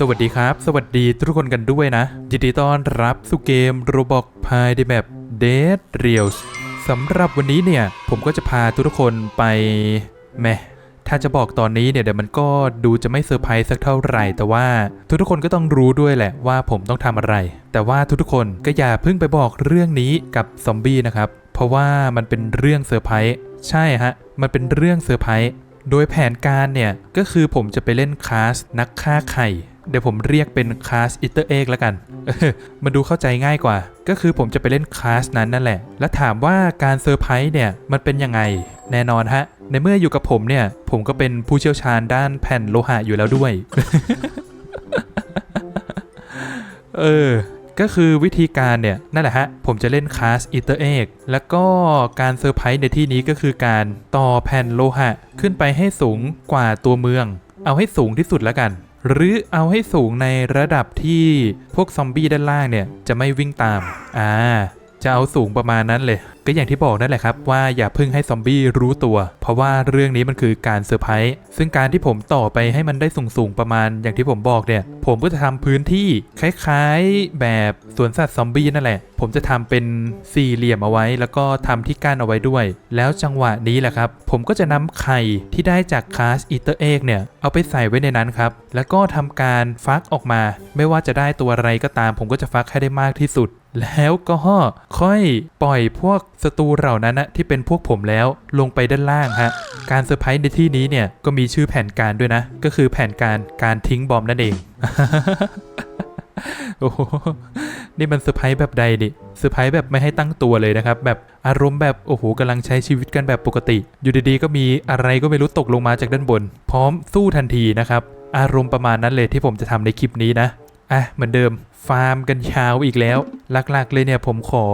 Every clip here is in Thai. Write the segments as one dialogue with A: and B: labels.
A: สวัสดีครับ สวัสดีทุกคนกันด้วยนะ ยินดีต้อนรับสู่เกม Roblox ภายในแบบ Dead Reels สำหรับวันนี้เนี่ย ผมก็จะพาทุกคนไปแมถ้าจะบอกตอนนี้เนี่ยเดี๋ยวมันก็ดูจะไม่เซอร์ไพรส์สักเท่าไหร่ แต่ว่าทุกๆคนก็ต้องรู้ด้วยแหละว่าผมต้องทำอะไร แต่ว่าทุกๆคนก็อย่าเพิ่งไปบอกเรื่องนี้กับซอมบี้นะครับ เพราะว่ามันเป็นเรื่องเซอร์ไพรส์ใช่ฮะ มันเป็นเรื่องเซอร์ไพรส์โดยแผนการเนี่ยก็คือผมจะไปเล่นคลาสนักฆ่าไข่ เดี๋ยวผมเรียกเป็นคลาสอิเตอร์เอ็กแล้วกัน มันดูเข้าใจง่ายกว่า ก็คือผมจะไปเล่นคลาสนั้นนั่นแหละ และถามว่าการเซอร์ไพรส์เนี่ย มันเป็นยังไง แน่นอนฮะ ในเมื่ออยู่กับผมเนี่ย ผมก็เป็นผู้เชี่ยวชาญด้านแผ่นโลหะอยู่แล้วด้วย เออก็คือวิธีการเนี่ย นั่นแหละฮะ ผมจะเล่นคลาสอิเตอร์เอกแล้วก็การเซอร์ไพรส์ในที่นี้ก็คือการต่อแผ่นโลหะ ขึ้นไปให้สูงกว่าตัวเมือง เอาให้สูงที่สุดแล้วกัน หรือเอาให้สูงในระดับที่พวกซอมบี้ด้านล่างเนี่ยจะไม่วิ่งตาม อ่า จะเอาสูงประมาณนั้นเลย ก็อย่างที่บอกนั่นแหละครับว่าอย่าเพิ่งให้ซอมบี้รู้ตัว เพราะว่าเรื่องนี้มันคือการเซอร์ไพรส์ซึ่งการที่ผมต่อไปให้มันได้สูงๆประมาณอย่างที่ผมบอกเนี่ย ผมก็จะทำพื้นที่คล้ายๆแบบสวนสัตว์ซอมบี้นั่นแหละ ผมจะทำเป็นสี่เหลี่ยมเอาไว้ แล้วก็ทำที่กั้นเอาไว้ด้วย แล้วจังหวะนี้แหละครับ ผมก็จะนำไข่ที่ได้จากคลาสอีเตอร์เอ็กเนี่ยเอาไปใส่ไว้ในนั้นครับ แล้วก็ทำการฟักออกมา ไม่ว่าจะได้ตัวอะไรก็ตาม ผมก็จะฟักให้ได้มากที่สุด แล้วก็ค่อยปล่อยพวกศัตรูเหล่านั้นนะที่เป็นพวกผมแล้วลงไปด้านล่างฮะ การเซอร์ไพรส์ในที่นี้เนี่ยก็มีชื่อแผนการด้วยนะ ก็คือแผนการการทิ้งบอมนั่นเอง โอ้โหนี่มันเซอร์ไพรส์แบบใดดิเซอร์ไพรส์แบบไม่ให้ตั้งตัวเลยนะครับ แบบอารมณ์แบบโอ้โหกำลังใช้ชีวิตกันแบบปกติ อยู่ดีๆก็มีอะไรก็ไม่รู้ตกลงมาจากด้านบน พร้อมสู้ทันทีนะครับ อารมณ์ประมาณนั้นเลยที่ผมจะทำในคลิปนี้นะอะเหมือนเดิม ฟาร์มกันยาวอีกแล้ว หลักๆเลยเนี่ยผมขอ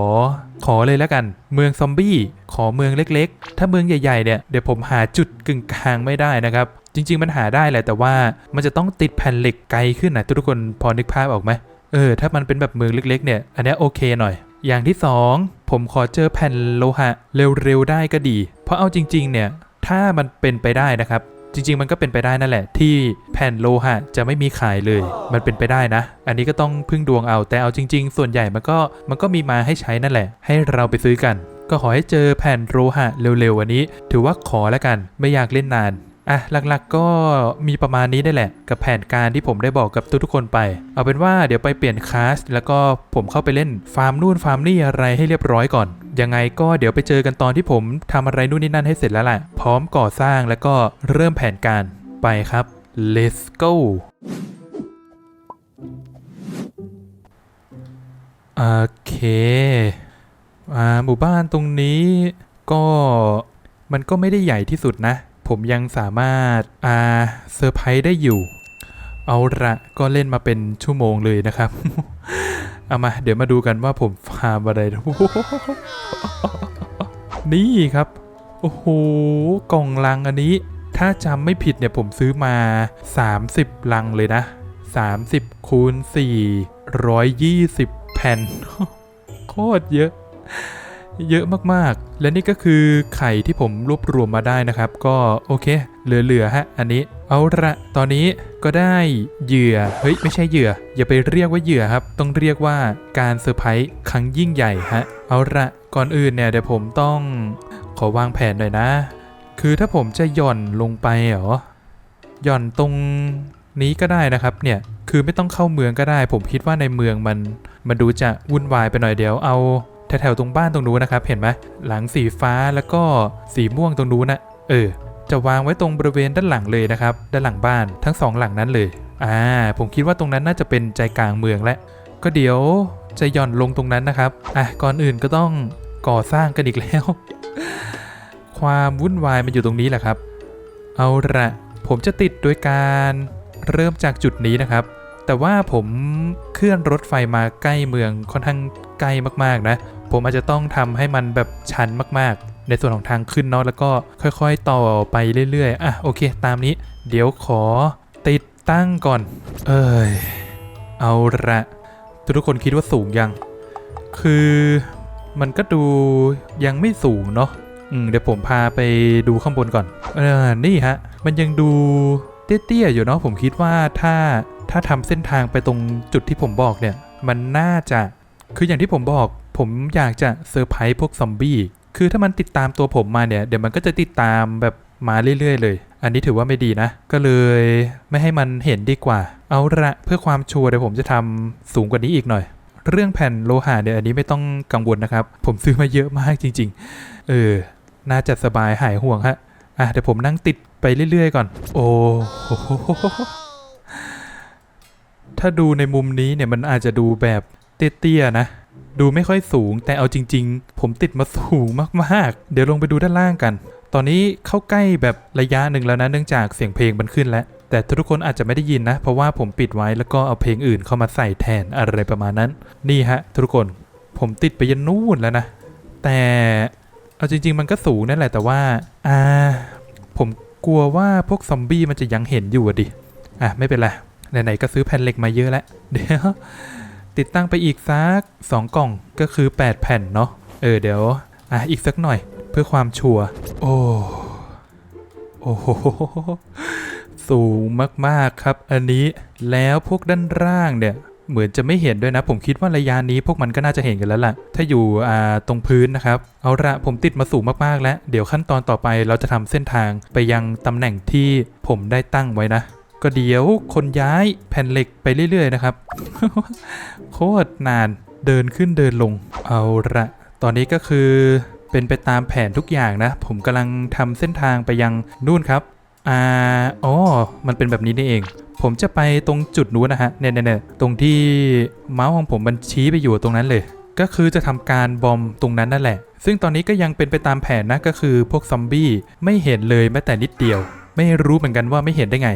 A: ขอเลยแล้วกัน เมืองซอมบี้ ขอเมืองเล็กๆ ถ้าเมืองใหญ่ๆเนี่ยเดี๋ยวผมหาจุดกึ่งกลางไม่ได้นะครับ จริง ๆ มันหาได้แหละแต่ว่ามันจะต้องติดแผ่นเหล็กไกลขึ้นนะทุกคนพอนึกภาพออกไหมเออถ้ามันเป็นแบบเมืองเล็กๆเนี่ยอันนี้โอเคหน่อย อย่างที่สองผมขอเจอแผ่นโลหะเร็วๆได้ก็ดี เพราะเอาจริง ๆ เนี่ยถ้ามันเป็นไปได้นะครับ จริง ๆ มันก็เป็นไปได้นั่นแหละ ที่แผ่นโลหะจะไม่มีขายเลย มันเป็นไปได้นะ อันนี้ก็ต้องพึ่งดวงเอาแต่เอาจริง ๆ ส่วนใหญ่มันก็มันก็มีมาให้ใช้นั่นแหละ ให้เราไปซื้อกัน ก็ขอให้เจอแผ่นโลหะเร็วๆวันนี้ ถือว่าขอแล้วกันไม่อยากเล่นนาน อะหลักๆก็มีประมาณนี้ได้แหละ กับแผนการที่ผมได้บอกกับทุกๆคนไป เอาเป็นว่าเดี๋ยวไปเปลี่ยนคลาสแล้วก็ผมเข้าไปเล่นฟาร์มนู่นฟาร์มนี่อะไรให้เรียบร้อยก่อน ยังไงก็เดี๋ยวไปเจอกันตอนที่ผมทำอะไรนู่นนี่นั่นให้เสร็จแล้วแหละพร้อมก่อสร้างแล้วก็เริ่มแผนการไปครับ let's go โอเคอ่าหมู่บ้านตรงนี้ก็มันก็ไม่ได้ใหญ่ที่สุดนะ ผมยังสามารถอาเซอร์ไพรส์ได้อยู่ เอาละก็เล่นมาเป็นชั่วโมงเลยนะครับ เอามาเดี๋ยวมาดูกันว่าผมฟาร์มอะไร นี่ครับ โอ้โห กล่องลังอันนี้ ถ้าจำไม่ผิดเนี่ยผมซื้อมา 30 ลังเลยนะ 30คูณ4 120 แผ่น โคตรเยอะ เยอะมากๆ และนี่ก็คือไข่ที่ผมรวบรวมมาได้นะครับ ก็โอเค เหลือๆฮะ อันนี้ เอาละตอนนี้ก็ได้เหยื่อ เฮ้ย ไม่ใช่เหยื่อ อย่าไปเรียกว่าเหยื่อครับ ต้องเรียกว่าการเซอร์ไพรส์ครั้งยิ่งใหญ่ฮะ เอาละก่อนอื่นเนี่ยเดี๋ยวผมต้องขอวางแผนหน่อยนะ คือถ้าผมจะหย่อนลงไปเหรอ หย่อนตรงนี้ก็ได้นะครับเนี่ยคือไม่ต้องเข้าเมืองก็ได้ ผมคิดว่าในเมืองมันมันดูจะวุ่นวายไปหน่อยเดี๋ยวเอา แถวๆตรงบ้านตรงนู้นนะครับ เห็นไหมหลังสีฟ้าแล้วก็สีม่วงตรงนู้นนะเออ จะวางไว้ตรงบริเวณด้านหลังเลยนะครับ ด้านหลังบ้านทั้งสองหลังนั้นเลยอ่าผมคิดว่าตรงนั้นน่าจะเป็นใจกลางเมืองและก็เดี๋ยวจะหย่อนลงตรงนั้นนะครับอะก่อนอื่นก็ต้องก่อสร้างกันอีกแล้ว ความวุ่นวายมันอยู่ตรงนี้แหละครับ เอาละผมจะติดโดยการเริ่มจากจุดนี้นะครับ แต่ว่าผมเคลื่อนรถไฟมาใกล้เมืองค่อนข้างใกล้มากๆนะ ผมอาจจะต้องทำให้มันแบบชันมากๆ ในส่วนของทางขึ้นเนาะแล้วก็ค่อยๆ ต่อไปเรื่อยๆ อะโอเค ตามนี้ เดี๋ยวขอติดตั้งก่อน เอ้ย เอาละทุกคนคิดว่าสูงยัง คือมันก็ดูยังไม่สูงเนาะอืมเดี๋ยวผมพาไปดูข้างบนก่อน เออ นี่ฮะ มันยังดูเตี้ยๆอยู่เนาะผมคิดว่าถ้าถ้าทำเส้นทางไปตรงจุดที่ผมบอกเนี่ย มันน่าจะคืออย่างที่ผมบอก ผมอยากจะเซอร์ไพรส์พวกซอมบี้คือถ้ามันติดตามตัวผมมาเนี่ย เดี๋ยวมันก็จะติดตามแบบมาเรื่อยๆ เลย อันนี้ถือว่าไม่ดีนะ ก็เลยไม่ให้มันเห็นดีกว่า เอาละเพื่อความชัวร์เดี๋ยวผมจะทำสูงกว่านี้อีกหน่อย เรื่องแผ่นโลหะเนี่ยอันนี้ไม่ต้องกังวลนะครับ ผมซื้อมาเยอะมากจริง ๆ เออ น่าจะสบายหายห่วงฮะ อะเดี๋ยวผมนั่งติดไปเรื่อยๆ ก่อน โอ้โหถ้าดูในมุมนี้เนี่ยมันอาจจะดูแบบเตี้ยๆนะ ดูไม่ค่อยสูง แต่เอาจริง ๆ ผมติดมาสูงมากๆ เดี๋ยวลงไปดูด้านล่างกัน ตอนนี้เข้าใกล้แบบระยะหนึ่งแล้วนะเนื่องจากเสียงเพลงมันขึ้นแล้ว แต่ทุกคนอาจจะไม่ได้ยินนะ เพราะว่าผมปิดไว้แล้วก็เอาเพลงอื่นเข้ามาใส่แทนอะไรประมาณนั้น นี่ฮะ ทุกคนผมติดไปยันนู่นแล้วนะ แต่เอาจริง ๆ มันก็สูงนั่นแหละแต่ว่าอ่าผมกลัวว่าพวกซอมบี้มันจะยังเห็นอยู่อะดิ อะไม่เป็นไร ไหนๆก็ซื้อแผ่นเหล็กมาเยอะแล้ว เดี๋ยว ติดตั้งไปอีกสักสองกล่องก็คือ 8 แผ่นเนาะเออเดี๋ยว อะอีกสักหน่อยเพื่อความชัวร์โอ้โอ้โหสูงมากๆครับ อันนี้แล้วพวกด้านล่างเนี่ยเหมือนจะไม่เห็นด้วยนะ ผมคิดว่าระยะนี้พวกมันก็น่าจะเห็นกันแล้วล่ะ ถ้าอยู่อ่าตรงพื้นนะครับ เอาละผมติดมาสูงมากๆแล้ว เดี๋ยวขั้นตอนต่อไปเราจะทำเส้นทางไปยังตำแหน่งที่ผมได้ตั้งไว้นะ ก็เดี๋ยวคนย้ายแผ่นเหล็กไปเรื่อย ๆ นะครับ โคตรนานเดินขึ้นเดินลง เอาละตอนนี้ก็คือเป็นไปตามแผนทุกอย่างนะ ผมกำลังทำเส้นทางไปยังนู่นครับอ่าอ๋อมันเป็นแบบนี้นี่เอง ผมจะไปตรงจุดนู้นนะฮะเนี่ยเนี่ยๆตรงที่เมาส์ของผมมันชี้ไปอยู่ตรงนั้นเลย ก็คือจะทำการบอมตรงนั้นนั่นแหละ ซึ่งตอนนี้ก็ยังเป็นไปตามแผนนะก็คือพวกซอมบี้ไม่เห็นเลยแม้แต่นิดเดียว ไม่รู้เหมือนกันว่าไม่เห็นได้ไง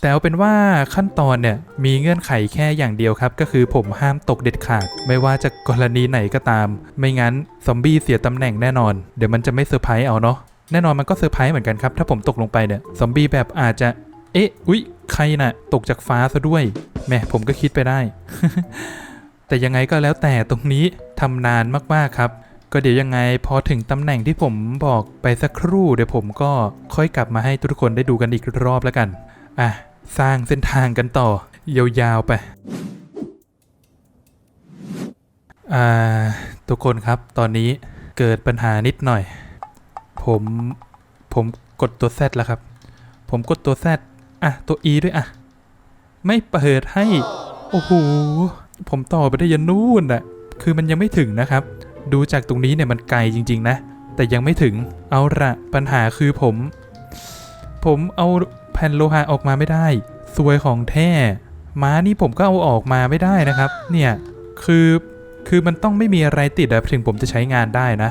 A: แต่เอาเป็นว่าขั้นตอนเนี่ยมีเงื่อนไขแค่อย่างเดียวครับ ก็คือผมห้ามตกเด็ดขาด ไม่ว่าจะกรณีไหนก็ตาม ไม่งั้นซอมบี้เสียตำแหน่งแน่นอน เดี๋ยวมันจะไม่เซอร์ไพรส์เอาเนาะแน่นอนมันก็เซอร์ไพรส์เหมือนกันครับ ถ้าผมตกลงไปเนี่ยซอมบี้แบบอาจจะ เอ๊ะอุ๊ยใครน่ะ ตกจากฟ้าซะด้วยแหมผมก็คิดไปได้แต่ยังไงก็แล้วแต่ตรงนี้ทำนานมากๆครับ ก็เดี๋ยวยังไงพอถึงตำแหน่งที่ผมบอกไปสักครู่เดี๋ยวผมก็ค่อยกลับมาให้ทุกคนได้ดูกันอีกรอบแล้วกัน อะ สร้างเส้นทางกันต่อยาวๆไป อ่า ทุกคนครับตอนนี้เกิดปัญหานิดหน่อย ผมผมกดตัว Z แล้วครับ ผมกดตัว Z อะ ตัว E ด้วยอะ ไม่เปิดให้ โอ้โห ผมต่อไปได้ยันนู่นอะ คือมันยังไม่ถึงนะครับ ดูจากตรงนี้เนี่ยมันไกลจริง ๆ นะ แต่ยังไม่ถึงเอาละปัญหาคือผม ผมเอาแผ่นโลหะออกมาไม่ได้สวยของแท้ม้านี่ผมก็เอาออกมาไม่ได้นะครับ เนี่ยคือคือมันต้องไม่มีอะไรติดอะถึงผมจะใช้งานได้นะ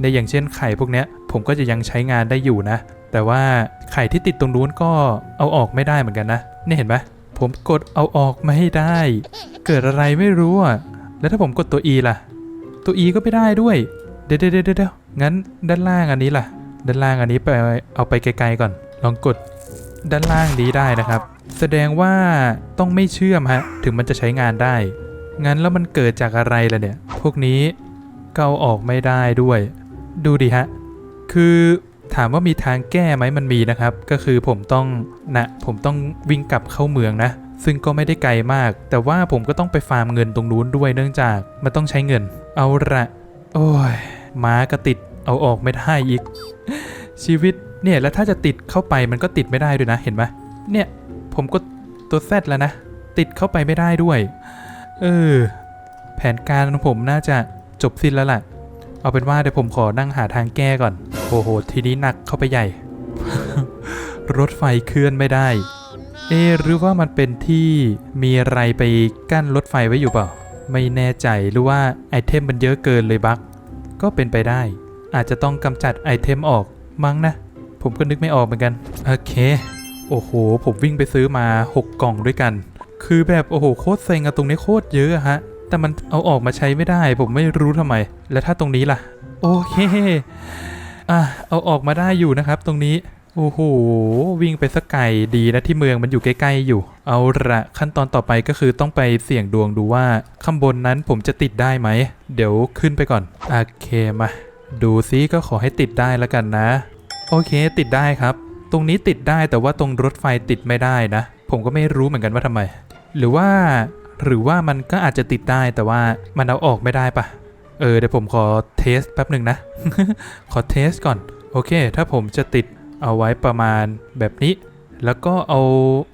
A: ในอย่างเช่นไข่พวกเนี้ย ผมก็จะยังใช้งานได้อยู่นะ แต่ว่าไข่ที่ติดตรงนู้นก็เอาออกไม่ได้เหมือนกันนะนี่เห็นไหมผมกดเอาออกไม่ได้ เกิดอะไรไม่รู้อะแล้วถ้าผมกดตัว E ล่ะ ตัว E ก็ไม่ได้ด้วย เดี๋ยวเดี๋ยวเดี๋ยวงั้นด้านล่างอันนี้ล่ะ ด้านล่างอันนี้ไปเอาไปไกลๆก่อน ลองกดด้านล่างนี้ได้นะครับ แสดงว่าต้องไม่เชื่อมฮะ ถึงมันจะใช้งานได้ งั้นแล้วมันเกิดจากอะไรล่ะเนี่ย พวกนี้เอาออกไม่ได้ด้วย ดูดิฮะ คือถามว่ามีทางแก้ไหมมันมีนะครับ ก็คือผมต้องนะผมต้องวิ่งกลับเข้าเมืองนะ ซึ่งก็ไม่ได้ไกลมาก แต่ว่าผมก็ต้องไปฟาร์มเงินตรงนู้นด้วยเนื่องจากมันต้องใช้เงิน เอาละโอ้ยม้าก็ติดเอาออกไม่ได้อีก ชีวิตเนี่ยแล้วถ้าจะติดเข้าไปมันก็ติดไม่ได้ด้วยนะเห็นไหมเนี่ยผมก็ตัวแซดแล้วนะ ติดเข้าไปไม่ได้ด้วย เออ แผนการของผมน่าจะจบสิ้นแล้วล่ะ เอาเป็นว่าเดี๋ยวผมขอนั่งหาทางแก้ก่อน โอ้โห ทีนี้หนักเข้าไปใหญ่ รถไฟเคลื่อนไม่ได้ เอหรือว่ามันเป็นที่มีอะไรไปกั้นรถไฟไว้อยู่เปล่า ไม่แน่ใจหรือว่าไอเทมมันเยอะเกินเลยบักก็เป็นไปได้ อาจจะต้องกำจัดไอเทมออกมั้งนะ ผมก็นึกไม่ออกเหมือนกัน โอเค โอ้โห ผมวิ่งไปซื้อมา 6 กล่องด้วยกัน คือแบบโอ้โหโคตรเซ็งอะตรงนี้โคตรเยอะฮะ แต่มันเอาออกมาใช้ไม่ได้ ผมไม่รู้ทำไม แล้วถ้าตรงนี้ล่ะ โอเคอะเอาออกมาได้อยู่นะครับ ตรงนี้ โอ้โห วิ่งไปสักไกลดีนะที่เมืองมันอยู่ใกล้ๆอยู่ เอาละขั้นตอนต่อไปก็คือต้องไปเสี่ยงดวงดูว่าข้างบนนั้นผมจะติดได้ไหม เดี๋ยวขึ้นไปก่อน โอเคมา ดูซิก็ขอให้ติดได้แล้วกันนะ โอเคติดได้ครับ ตรงนี้ติดได้แต่ว่าตรงรถไฟติดไม่ได้นะ ผมก็ไม่รู้เหมือนกันว่าทำไม หรือว่า หรือว่ามันก็อาจจะติดได้แต่ว่ามันเอาออกไม่ได้ปะเออเดี๋ยวผมขอเทสแป๊บหนึ่งนะ ขอเทสก่อน โอเค ถ้าผมจะติด เอาไว้ประมาณแบบนี้ แล้วก็เอา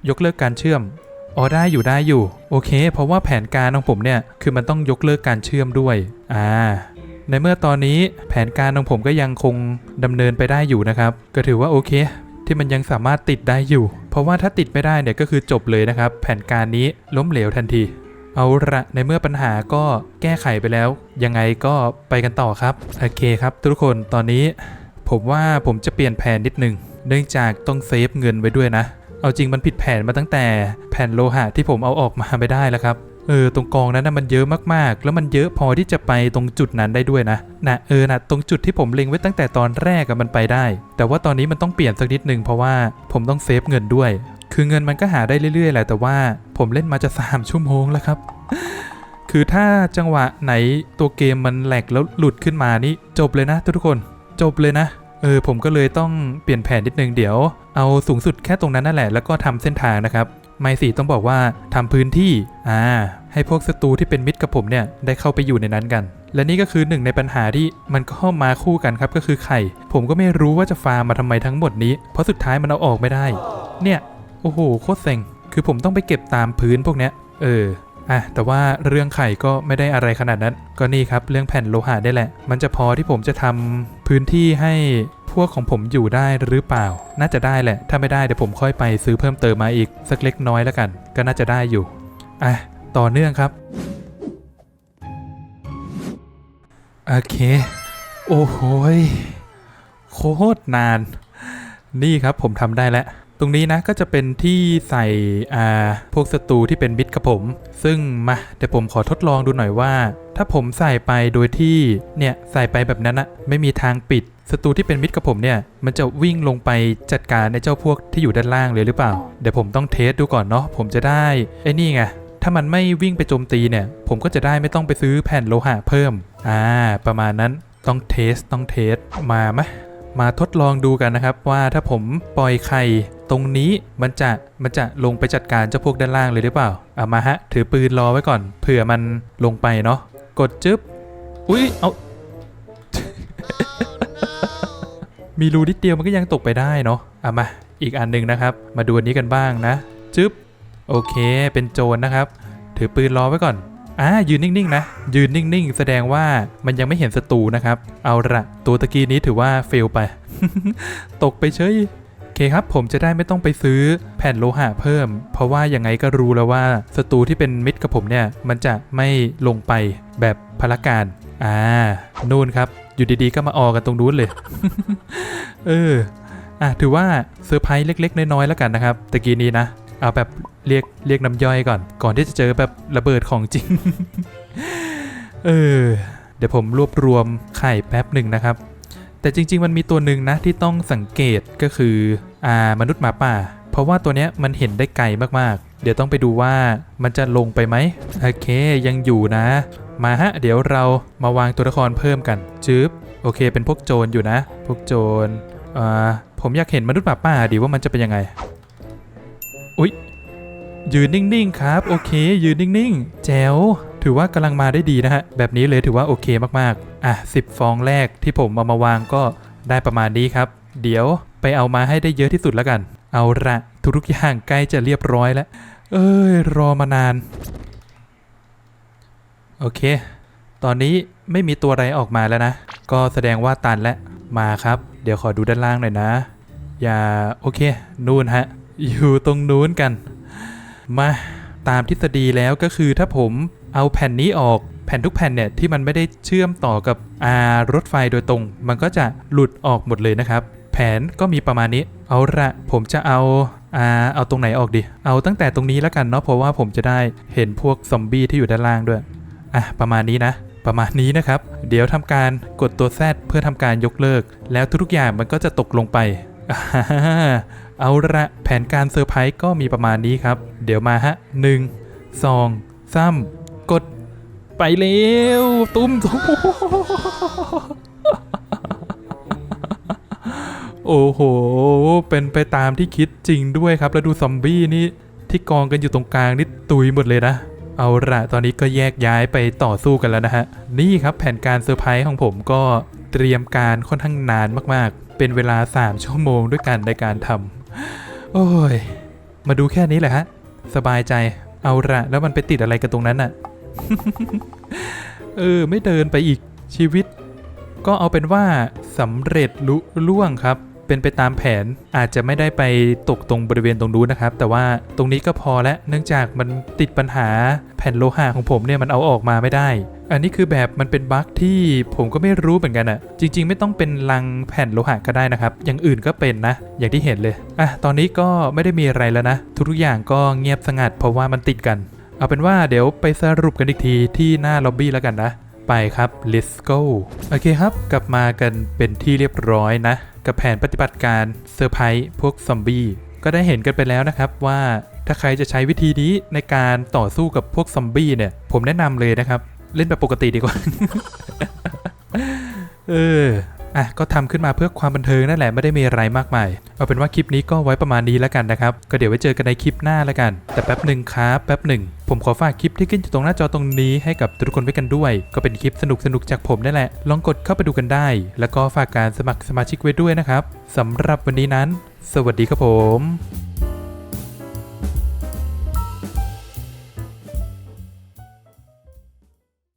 A: ยกเลิกการเชื่อมอ๋อได้อยู่ได้อยู่ โอเค เพราะว่าแผนการของผมเนี่ยคือมันต้องยกเลิกการเชื่อมด้วยอ่าในเมื่อตอนนี้แผนการของผมก็ยังคงดำเนินไปได้อยู่นะครับ ก็ถือว่าโอเค ที่มันยังสามารถติดได้อยู่ เพราะว่าถ้าติดไม่ได้เนี่ยก็คือจบเลยนะครับ แผนการนี้ล้มเหลวทันที เอาละในเมื่อปัญหาก็แก้ไขไปแล้ว ยังไงก็ไปกันต่อครับโอเคครับ ทุกคนตอนนี้ ผมว่าผมจะเปลี่ยนแผนนิดนึง เนื่องจากต้องเซฟเงินไว้ด้วยนะ เอาจริงมันผิดแผนมาตั้งแต่แผ่นโลหะที่ผมเอาออกมาไม่ได้แล้วครับ เออ ตรงกองนั้นนะมันเยอะมากๆ แล้วมันเยอะพอที่จะไปตรงจุดนั้นได้ด้วยนะนะเออนะตรงจุดที่ผมเล็งไว้ตั้งแต่ตอนแรกอะมันไปได้ แต่ว่าตอนนี้มันต้องเปลี่ยนสักนิดนึงเพราะว่าผมต้องเซฟเงินด้วย คือเงินมันก็หาได้เรื่อยๆแหละแต่ว่าผมเล่นมาจะ3ชั่วโมงแล้วครับคือถ้าจังหวะไหนตัวเกมมันแหลกแล้วหลุดขึ้นมานี่จบเลยนะทุกคน จบเลยนะ เออผมก็เลยต้องเปลี่ยนแผนนิดนึงเดี๋ยว เอาสูงสุดแค่ตรงนั้นนั่นแหละแล้วก็ทำเส้นทางนะครับไม่สิต้องบอกว่าทำพื้นที่อ่าให้พวกศัตรูที่เป็นมิตรกับผมเนี่ยได้เข้าไปอยู่ในนั้นกัน และนี่ก็คือหนึ่งในปัญหาที่มันก็ามาคู่กันครับก็คือไข่ ผมก็ไม่รู้ว่าจะฟาร์มมาทำไมทั้งหมดนี้ เพราะสุดท้ายมันเอาออกไม่ได้ เนี่ย โอ้โหโคตรเซ็งคือผมต้องไปเก็บตามพื้นพวกเนี้ยเออ อะแต่ว่าเรื่องไข่ก็ไม่ได้อะไรขนาดนั้น ก็นี่ครับเรื่องแผ่นโลหะได้แหละ มันจะพอที่ผมจะทำพื้นที่ให้พวกของผมอยู่ได้หรือเปล่า น่าจะได้แหละ ถ้าไม่ได้เดี๋ยวผมค่อยไปซื้อเพิ่มเติมมาอีกสักเล็กน้อยแล้วกัน ก็น่าจะได้อยู่อะต่อเนื่องครับโอเค โอ้โหโคตรนาน นี่ครับผมทำได้แล้ว ตรงนี้นะก็จะเป็นที่ใส่อ่าพวกศัตรูที่เป็นมิตรกับผม ซึ่งมาเดี๋ยวผมขอทดลองดูหน่อยว่า ถ้าผมใส่ไปโดยที่เนี่ยใส่ไปแบบนั้นอะไม่มีทางปิดศัตรูที่เป็นมิตรกับผมเนี่ยมันจะวิ่งลงไปจัดการในเจ้าพวกที่อยู่ด้านล่างเลยหรือเปล่า เดี๋ยวผมต้องเทสดูก่อนเนาะผมจะได้ไอ้นี่ไงถ้ามันไม่วิ่งไปโจมตีเนี่ย ผมก็จะได้ไม่ต้องไปซื้อแผ่นโลหะเพิ่ม อ่า ประมาณนั้นต้องเทสต้องเทสมาไหม มาทดลองดูกันนะครับ ว่าถ้าผมปล่อยไข่ตรงนี้มันจะมันจะลงไปจัดการเจ้าพวกด้านล่างเลยหรือเปล่าเอามาฮะ ถือปืนรอไว้ก่อน เผื่อมันลงไปเนาะกดจึ๊บอุ้ยเอามีรูนิดเดียวมันก็ยังตกไปได้เนาะเอามาอีกอันหนึ่งนะครับ มาดูอันนี้กันบ้างนะ จึ๊บโอเคเป็นโจรนะครับ ถือปืนรอไว้ก่อน อ่ายืนนิ่งๆนะ ยืนนิ่งๆ แสดงว่ามันยังไม่เห็นศัตรูนะครับ เอาละตัวตะกี้นี้ถือว่าเฟลไป ตกไปเฉยโอเคครับผมจะได้ไม่ต้องไปซื้อแผ่นโลหะเพิ่ม เพราะว่ายังไงก็รู้แล้วว่าศัตรูที่เป็นมิตรกับผมเนี่ย มันจะไม่ลงไปแบบพลการ อ่า นู่นครับ อยู่ดีๆ ก็มาออกันตรงนู้นเลย เออ อะถือว่าเซอร์ไพรส์เล็ก ๆ น้อยๆแล้วกันนะครับตะกี้นี้นะ เอาแบบเรียกเรียกน้ำย่อยก่อน ก่อนที่จะเจอแบบระเบิดของจริง เออ เดี๋ยวผมรวบรวมไข่แป๊บหนึ่งนะครับ แต่จริง ๆ มันมีตัวหนึ่งนะที่ต้องสังเกตก็คือ อ่ามนุษย์หมาป่า เพราะว่าตัวเนี้ยมันเห็นได้ไกลมากๆ เดี๋ยวต้องไปดูว่ามันจะลงไปไหมโอเคยังอยู่นะ มาฮะ เดี๋ยวเรามาวางตัวละครเพิ่มกันจึ๊บโอเค เป็นพวกโจรอยู่นะ พวกโจรอ่าผมอยากเห็นมนุษย์หมาป่าดีว่ามันจะเป็นยังไง อุ๊ย ยืนนิ่งๆครับ โอเค ยืนนิ่งๆ แจ๋ว ถือว่ากำลังมาได้ดีนะฮะ แบบนี้เลยถือว่าโอเคมากๆ อะ10 ฟองแรกที่ผมเอามาวางก็ได้ประมาณนี้ครับ เดี๋ยวไปเอามาให้ได้เยอะที่สุดแล้วกัน เอาละทุกๆอย่างใกล้จะเรียบร้อยแล้ว เอ้ย รอมานาน โอเค ตอนนี้ไม่มีตัวอะไรออกมาแล้วนะ ก็แสดงว่าตันแล้ว มาครับ เดี๋ยวขอดูด้านล่างหน่อยนะ อย่าโอเค นู่นฮะ อยู่ตรงนู้นกัน มาตามทฤษฎีแล้วก็คือถ้าผมเอาแผ่นนี้ออกแผ่นทุกแผ่นเนี่ยที่มันไม่ได้เชื่อมต่อกับอารถไฟโดยตรง มันก็จะหลุดออกหมดเลยนะครับ แผนก็มีประมาณนี้ เอาละผมจะเอาอาเอาตรงไหนออกดี เอาตั้งแต่ตรงนี้แล้วกันเนาะเพราะว่าผมจะได้เห็นพวกซอมบี้ที่อยู่ด้านล่างด้วยอะประมาณนี้นะ ประมาณนี้นะครับ เดี๋ยวทำการกดตัว Z เพื่อทำการยกเลิก แล้วทุกๆอย่างมันก็จะตกลงไป เอาละแผนการเซอร์ไพรส์ก็มีประมาณนี้ครับ เดี๋ยวมาฮะหนึ่งสองสามกด ไปเร็วตุ้มโอ้โห เป็นไปตามที่คิดจริงด้วยครับ แล้วดูซอมบี้นี่ที่กองกันอยู่ตรงกลางนี่ตุยหมดเลยนะ เอาละตอนนี้ก็แยกย้ายไปต่อสู้กันแล้วนะฮะ นี่ครับแผนการเซอร์ไพรส์ของผมก็เตรียมการค่อนข้างนานมากๆ เป็นเวลา 3 ชั่วโมงด้วยกันในการทำ โอ้ย มาดูแค่นี้แหละฮะ สบายใจ เอาละแล้วมันไปติดอะไรกันตรงนั้นน่ะ เออ ไม่เดินไปอีกชีวิต ก็เอาเป็นว่าสำเร็จลุล่วงครับ เป็นไปตามแผนอาจจะไม่ได้ไปตกตรงบริเวณตรงนู้นนะครับ แต่ว่าตรงนี้ก็พอแล้วเนื่องจากมันติดปัญหาแผ่นโลหะของผมเนี่ยมันเอาออกมาไม่ได้ อันนี้คือแบบมันเป็นบั๊กที่ผมก็ไม่รู้เหมือนกันอะจริง ๆ ไม่ต้องเป็นลังแผ่นโลหะก็ได้นะครับ อย่างอื่นก็เป็นนะ อย่างที่เห็นเลยอะตอนนี้ก็ไม่ได้มีอะไรแล้วนะ ทุกอย่างก็เงียบสงัดเพราะว่ามันติดกัน เอาเป็นว่าเดี๋ยวไปสรุปกันอีกทีที่หน้าล็อบบี้แล้วกันนะ ไปครับ let's go โอเคครับ กลับมากันเป็นที่เรียบร้อยนะ กับแผนปฏิบัติการเซอร์ไพรส์พวกซอมบี้ ก็ได้เห็นกันไปแล้วนะครับว่าถ้าใครจะใช้วิธีนี้ในการต่อสู้กับพวกซอมบี้เนี่ย ผมแนะนำเลยนะครับ เล่นแบบปกติดีกว่า เออ อะก็ทำขึ้นมาเพื่อความบันเทิงนั่นแหละไม่ได้มีอะไรมากมายเอาเป็นว่าคลิปนี้ก็ไว้ประมาณนี้แล้วกันนะครับ ก็เดี๋ยวไว้เจอกันในคลิปหน้าแล้วกัน แต่แป๊บหนึ่งครับแป๊บหนึ่งผมขอฝากคลิปที่ขึ้นอยู่ตรงหน้าจอตรงนี้ให้กับทุกคนไว้กันด้วย ก็เป็นคลิปสนุกสนุกจากผมนั่นแหละ ลองกดเข้าไปดูกันได้ แล้วก็ฝากการสมัครสมาชิกไว้ด้วยนะครับสำหรับวันนี้นั้น สวัสดีครับผม